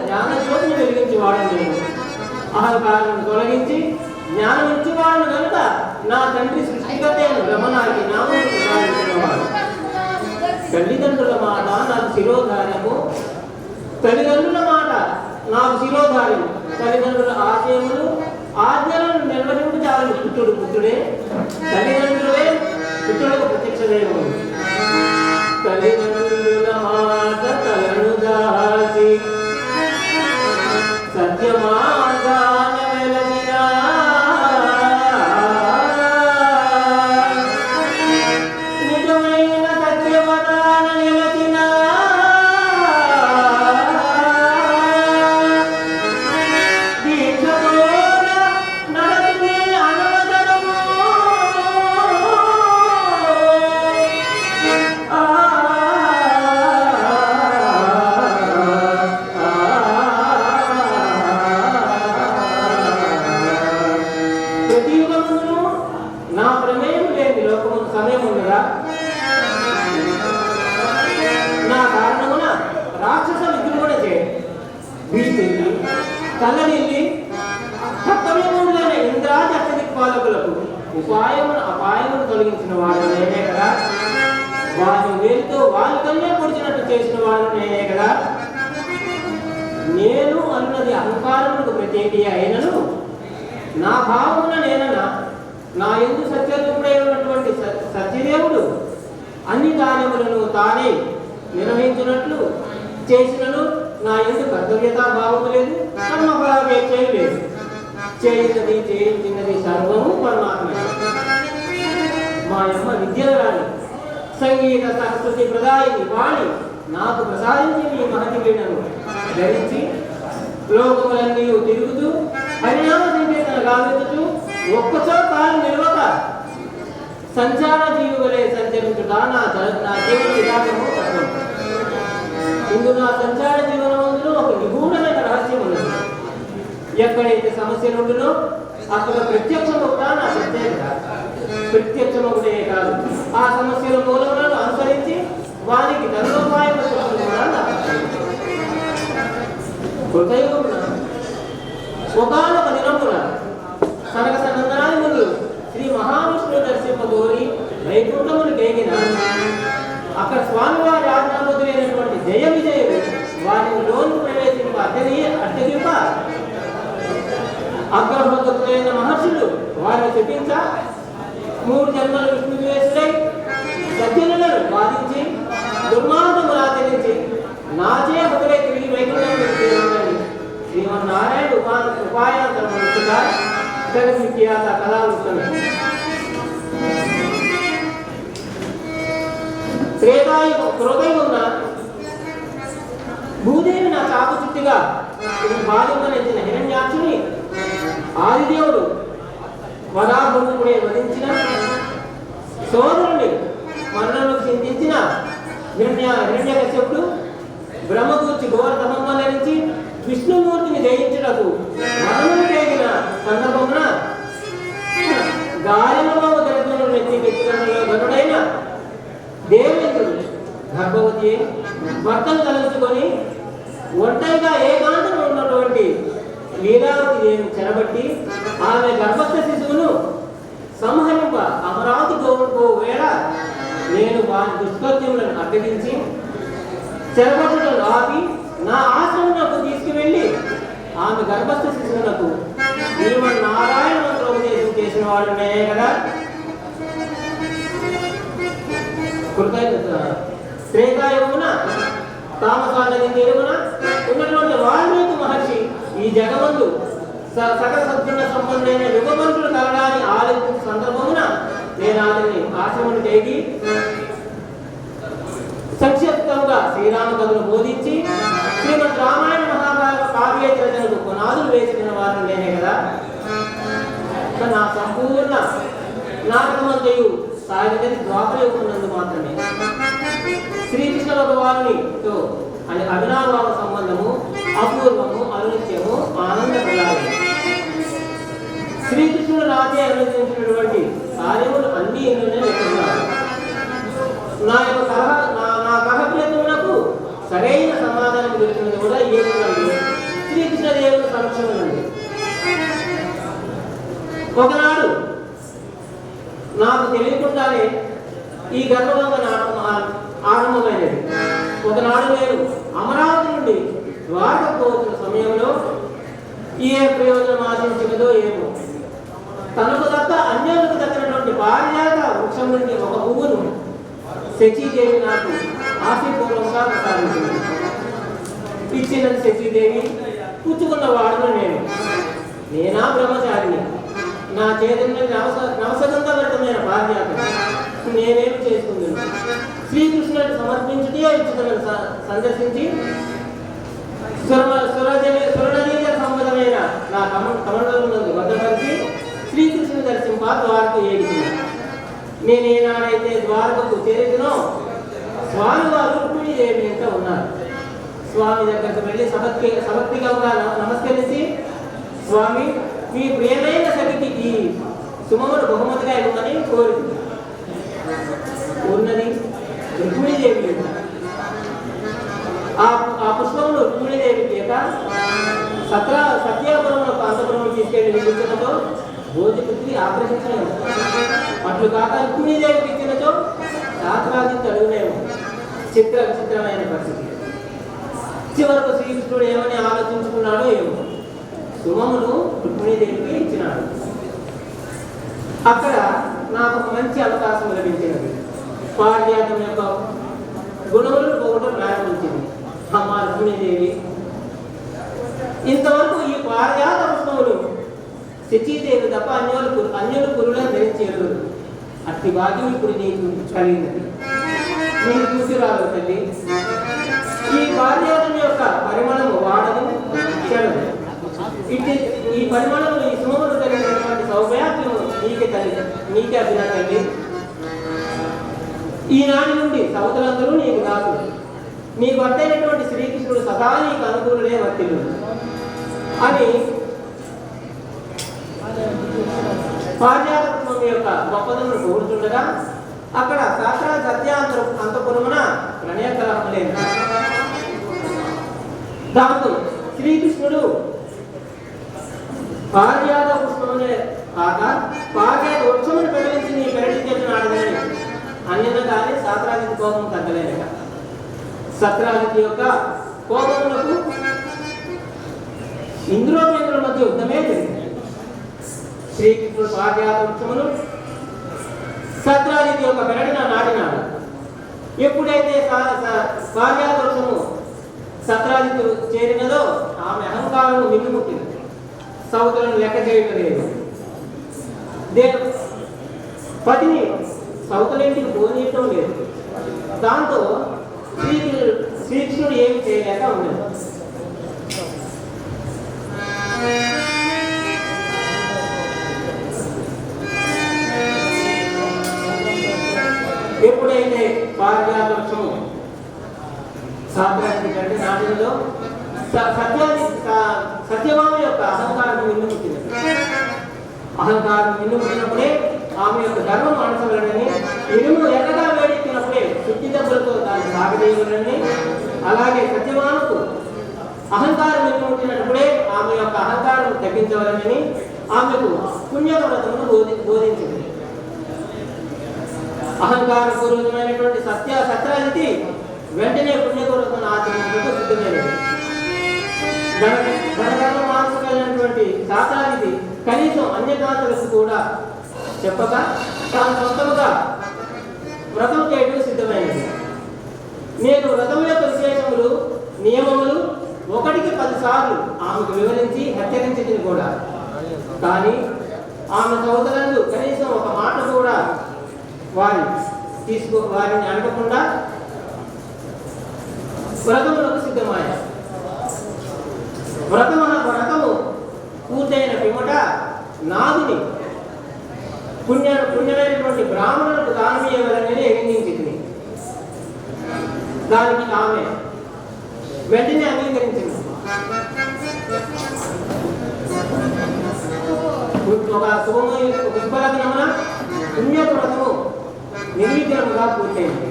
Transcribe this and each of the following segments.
జ్ఞాన జ్యోతిని వెలిగించి వాడు నేను అహంకారం తొలగించి జ్ఞానం ఇచ్చేవాడు కనుక నా తండ్రి సృష్టిగతైన గమనానికి నామం తల్లిదండ్రుల మాట నాకు శిరోధార్యము. తల్లిదండ్రుల మాట నాకు శిరోధార్యము తల్లిదండ్రుల ఆశయములు ఆజ్ఞలను నిర్వహింపు చాలు పుత్రుడు పుత్రుడే. తల్లిదండ్రులే పుత్రులకు ప్రత్యక్ష దైవము తల్లిదండ్రుల మాట చేసిన కదా. నేను అన్నది అహంకారములకు ప్రత్యేకి అయినను నా భావమున నేనన? నా ఎందు సత్యరూపుడై ఉన్నటువంటి సత్యదేవుడు అన్ని కార్యములను తానే నిర్వహించినట్లు చేసినను నా ఎందు కర్తవ్యతా భావము లేదు కర్మఫలాపేక్ష లేదు. చేయినది చేయించినది సర్వము పరమాత్మ. మా యమ్మ విద్యరాణి సంగీత సరస్వతి ప్రదాయిని వాణి నాకు ప్రసాదించిన ఈ మహతి వీణను ధరించి లోకములన్నీ తిరుగుతూ హరినామ సంకీర్తన గావించుతూ ఒక్కచో కాలు నిలవక సంచార జీవులే సంచరించుట నా నా జీవన విధానము తత్వం ఇందు నా సంచార జీవనమందులో ఒక నిగూఢమైన రహస్యం ఉన్నది ఎక్కడైతే సమస్యలు ఉండునో అక్కడ ప్రత్యక్షమవుట నా ప్రత్యేకత. ప్రత్యక్షమవుటే కాదు. ఆ సమస్యల మూలములను అనుసరించి వారికి ధనోపాయం కృతయుగమున ఒకనొక దినమున సనక సనందనాది శ్రీ మహావిష్ణువు దర్శింపగోరి వైకుంఠమును కేగిన అక్కడ స్వామివారి ఆజ్ఞాబద్ధులైనటువంటి జయ విజయుడు వారిని లోను ప్రవేశింప అతని అడ్డగింప అగ్రహోదకులైన మహర్షులు వారిని చెప్పించ మూడు జన్మలు విష్ణు ద్వేషులై సజ్జనులను వారి దుర్మార్గములు ఆచరించి నాచే హృదయ తిరిగి వైకుంఠం చేరుకొని శ్రీమన్నారాయణ ఉపా ఉపాయాంతరముగా జగన్మిఖ్యాత కళావృత్తమే త్రేతాయుగ కృతయుగమున భూదేవి నా చాపు చుట్టిగా బాధింపనెత్తిన హిరణ్యాక్షుని ఆదిదేవుడు వరాహుడే వధించిన సోదరుని మరణను చింతించిన హిరణ్య హిరణ్యకశ్యపుడు బ్రహ్మగూర్చి ఘోర నుంచి విష్ణుమూర్తిని జయించుటకు మరణం కలిగిన సందర్భమున గాలిలో దరిద్రులను నెత్తికెత్తులలో గనుడైన దేవేంద్రుడు గర్భవతి భర్తను తలుచుకొని ఒంటరిగా ఏకాంతం ఉన్నటువంటి లీలావతి దేవిని చెరబట్టి ఆమె గర్భస్థ శిశువును సంహరింప అమరావతి గోవుకో వేళ నేను వారి దుష్కృత్యములను అప్పగించి చెరబట్టులను ఆపి నా ఆశ్రమకు తీసుకువెళ్ళి ఆమె గర్భస్థ శిశువులకు శ్రీమన్ నారాయణ మంత్రోపదేశం చేసిన వాళ్ళమే కదా. కృతజ్ఞత. శ్రేతాయుగమున తామసానది తీరుమున ఉన్నటువంటి వాల్మీకి మహర్షి ఈ జగమందు స- సకల సద్గుణ సంబంధమైన యుగమంతులు కలగాని ఆలోచించిన సందర్భమున నేను అతని ఆశ్రమను చేగి సంక్షిప్తంగా శ్రీరామ కథను బోధించి శ్రీమద్ రామాయణ మహాభారత కావ్య రచనకు పునాదులు వేసిన వారు నేనే కదా. నా సంపూర్ణ నాటకమంతయు సాగినది ద్వాపర యుగమునందు మాత్రమే. శ్రీకృష్ణ భగవానునితో అని అవినాభావ సంబంధము అపూర్వము అనునిత్యము ఆనంద శ్రీకృష్ణుడు రాజే అనుసరించినటువంటి కార్యములు అన్ని ఎన్నోనే లెక్కన్నారు నా యొక్క కలహ నా నా కలహప్రయత్నములకు సరైన సమాధానం దొరికినది కూడా ఏమిటంటే శ్రీకృష్ణదేవుని సమక్షంలో అండి ఒకనాడు నాకు తెలియకుండానే ఈ గర్భవంగ నాటకం ఆరంభమైనది. ఒకనాడు నేను అమరావతి నుండి ద్వారక పోతున్న సమయంలో ఏ ప్రయోజనం ఆశించినదో ఏమో. తనకు తప్ప అన్యులకు దక్కినటువంటి పారిజాత వృక్షం నుండి ఒక పువ్వును శచీదేవి నాకు ఆశీపూర్వకంగా ప్రసాదించింది. ఇచ్చినది శచీదేవి పుచ్చుకున్న వాడును నేను. నేనా బ్రహ్మచారిని? నా చేతుల్లో నవస నవసగంధభరితమైన పారిజాతం నేనేమి చేసుకుంది శ్రీకృష్ణుడు సమర్పించుటే ఇచ్చుకున్న సందర్శించి సురజ సురజని సురనదీయ సంబంధమైన నా కమ కమండలమునందు భద్రపరిచి శ్రీకృష్ణుని దర్శింప ద్వారకు నేనేనాడైతే ద్వారకకు చేరినో స్వామి వారు రుక్మిణి దేవి వెంట ఉన్నారు. స్వామి దగ్గరకు వెళ్ళి సభక్తి సభక్తికంగా నమస్కరించి స్వామి మీ ప్రియమైన సఖికి ఈ సుమమును బహుమతిగా ఇవ్వమని కోరింది ఉన్నది రుక్మిణీదేవి ఆ ఆ పుష్పములు రుక్మిణీదేవి చేత సత్ర సత్యాపురంలో అంతపురం తీసుకెళ్ళి నిలిచినతో భోజపృథ్వీ ఆకర్షించలేము అట్లు కాక రుక్మిణీదేవికి ఇచ్చినచో శాస్త్రాదిత్య అడుగునేము చిత్ర విచిత్రమైన పరిస్థితి. చివరకు శ్రీకృష్ణుడు ఏమని ఆలోచించుకున్నాడో ఏమో. సుమమును రుక్మిణీదేవికి ఇచ్చినాడు. అక్కడ నాకు ఒక మంచి అవకాశం లభించినది. పారిజాతం యొక్క గుణములు పోగొట్టడం ప్రారంభించింది. అమ్మ రుక్మిణీదేవి ఇంతవరకు ఈ పారిజాత పుష్పములు శచీదేవి తప్ప అన్యోలు పు- అన్యులు పురులను ధరించారు అట్టి భాగ్యం ఇప్పుడు నీకు కలిగినది. నీకు చూసి తల్లి. ఈ పారిజాతం యొక్క పరిమళము వాడము చెడము ఇట్టి ఈ పరిమళము ఈ సుమములు కలిగినటువంటి సౌభాగ్యం నీకే తల్లి నీకే అభినా తల్లి ఈనాటి నుండి సవతులందరూ నీకు దాసులు నీ భర్త అయినటువంటి శ్రీకృష్ణుడు సదా నీకు అనుకూలనే వర్తిల్లు అని పార్యాత్మం యొక్క గొప్పదనం కోరుతుండగా అక్కడ శాస్త్ర సత్యాంతర అంతపురమున ప్రణయ కలహం లేదు. దాంతో శ్రీకృష్ణుడు పార్యాద పుష్పమునే కాక పార్యాద వృక్షమును పెరిగించి నీ పెరటించిన ఆడదని అన్నిన కానీ సాత్రాజిత్ కోపం తగ్గలేక సత్రాజిత్ యొక్క కోపములకు ఇంద్రోపేంద్రుల మధ్య యుద్ధమే జరిగింది. శ్రీకృష్ణుడు పార్యాద వృక్షమును సత్రాజిత్ యొక్క పెరటిన నాటినాడు. ఎప్పుడైతే సా- సా- సత్రాజిత్ చేరినదో ఆమె అహంకారం మిగిలిముట్టింది సౌతులను లెక్క చేయడం లేదు. దేవు పతిని సౌతులింటికి బోధించడం లేదు. దాంతో శ్రీ శ్రీకృష్ణుడు ఏమి చేయలేక ఉండేది ఎప్పుడైతే పారిజాతవృక్షము సాత్రానికి కంటే నాటినదో సత్యాన్ని సత్యభామ యొక్క అహంకారం విన్నుముట్టింది అహంకారం విన్నుముట్టినప్పుడే ఆమె యొక్క ధర్మం అనసవలనని ఇరుము ఎక్కడా వేడెక్కినప్పుడే శుద్ధి దెబ్బలతో దాన్ని సాగదీయవలని అలాగే సత్యభామకు అహంకారం విన్నుముట్టినప్పుడే ఆమె యొక్క అహంకారం తగ్గించవలనని ఆమెకు పుణ్యవ్రతమును బోధి బోధించింది. అహంకార పూర్వకమైనటువంటి సత్య సత్రానికి వెంటనే పుణ్యపూర్వకమైన ఆచరించడానికి సిద్ధమైనది. ధన ధనకర్మ మానసికమైనటువంటి శాస్త్రానికి కనీసం అన్యకాంతలకు కూడా చెప్పక తాను సొంతముగా వ్రతం చేయడం సిద్ధమైనది. నేను వ్రతం యొక్క విశేషములు నియమములు ఒకటికి పదిసార్లు ఆమెకు వివరించి హెచ్చరించింది కూడా. కానీ ఆమె సోదరులు కనీసం ఒక మాట కూడా వారి తీసుకో వారిని అనకుండా వ్రతములకు సిద్ధమయ్యారు వ్రతము వ్రతము పూర్తయిన పిమ్మట నాదుని పుణ్య పుణ్యమైనటువంటి బ్రాహ్మణులకు దానం ఇవ్వాలని నిందించింది దానికి ఆమె వెంటనే అంగీకరించింది. ఒక శుభము ఒక శుభలగ్నమున పుణ్యవ్రతము నిర్విఘ్నముగా పూర్తయింది.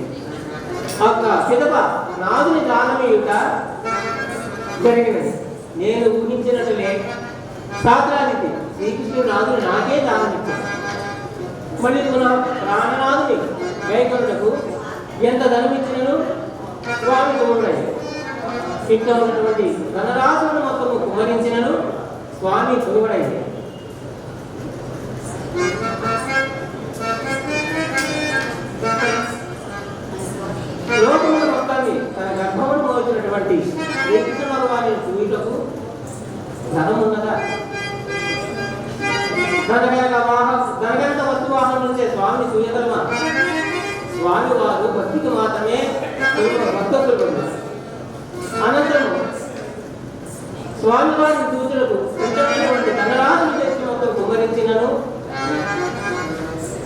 ఒక పిదప నాదుని దానమీయుట జరిగినది. నేను ఊహించినట్లే శాస్త్రాదికి శ్రీకృష్ణుడు నాదుని నాకే దానం ఇచ్చాడు. మళ్ళీ పునః ప్రాణనాథుని వైకుంఠకు ఎంత ధనమిచ్చినను స్వామి తోడై ఇక్కడ ఉన్నటువంటి ధనరాశులను మొత్తము కుమరించినను స్వామి తోడైంది లోకముల మొత్తాన్ని తన గర్భమును మోచినటువంటి శ్రీకృష్ణ భగవాని చూయుటకు ధనం ఉన్నదా ధనగనక వాహ ధనగనక వస్తు వాహనం నుంచే స్వామిని సూయధర్మ స్వామి వారు భక్తికి మాత్రమే భక్తులు అనంతరం స్వామి వారిని చూచులకు కొంచెమైనటువంటి ధనరాశులు తెచ్చి మొత్తం కుమరించినను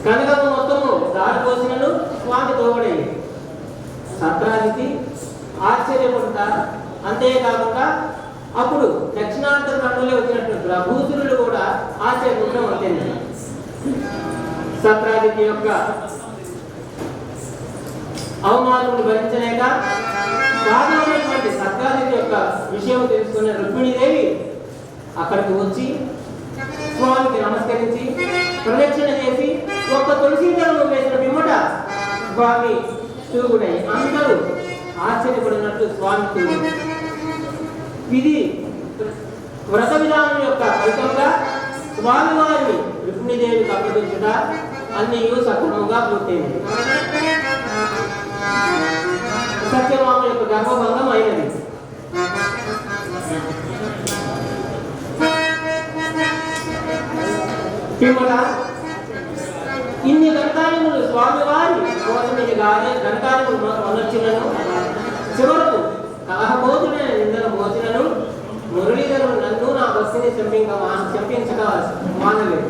కనకము మొత్తము దారిపోసినను స్వామి తోబడేది సత్రానికి ఆశ్చర్యపడతారు. అంతేకాకుండా అప్పుడు దక్షిణాంతర కన్నులే వచ్చినట్టు ప్రభూతులు కూడా ఆశ్చర్యపడడం ఉంటుంది సత్రాదికి యొక్క అవమానములు భరించలేక సాధారణమైనటువంటి సత్రాదికి యొక్క విషయం తెలుసుకున్న రుక్మిణీదేవి అక్కడికి వచ్చి స్వామికి నమస్కరించి ప్రదక్షిణ చేసి ఒక్క తులసీదళము వేసిన పిమ్మట స్వామి తూగుడై అందరూ ఆశ్చర్యపడినట్లు స్వామి తూగుడు ఇది వ్రత విధానం యొక్క ఫలితంగా స్వామివారిని రుక్మిణీదేవికి అప్పగించుట అన్ని సక్రమంగా పూర్తయింది. సత్యభామ యొక్క గర్భభంగం అయినది పిమ్మట ఇన్ని గణకార్యములు స్వామివారి కోసం ఇది గానే గణకార్యములు అనొచ్చినను చివరకు కలహబోధుడైన నిందల మోచులను మురళీధరుడు నన్ను నా బస్సుని చంపించక చంపించక మానలేదు.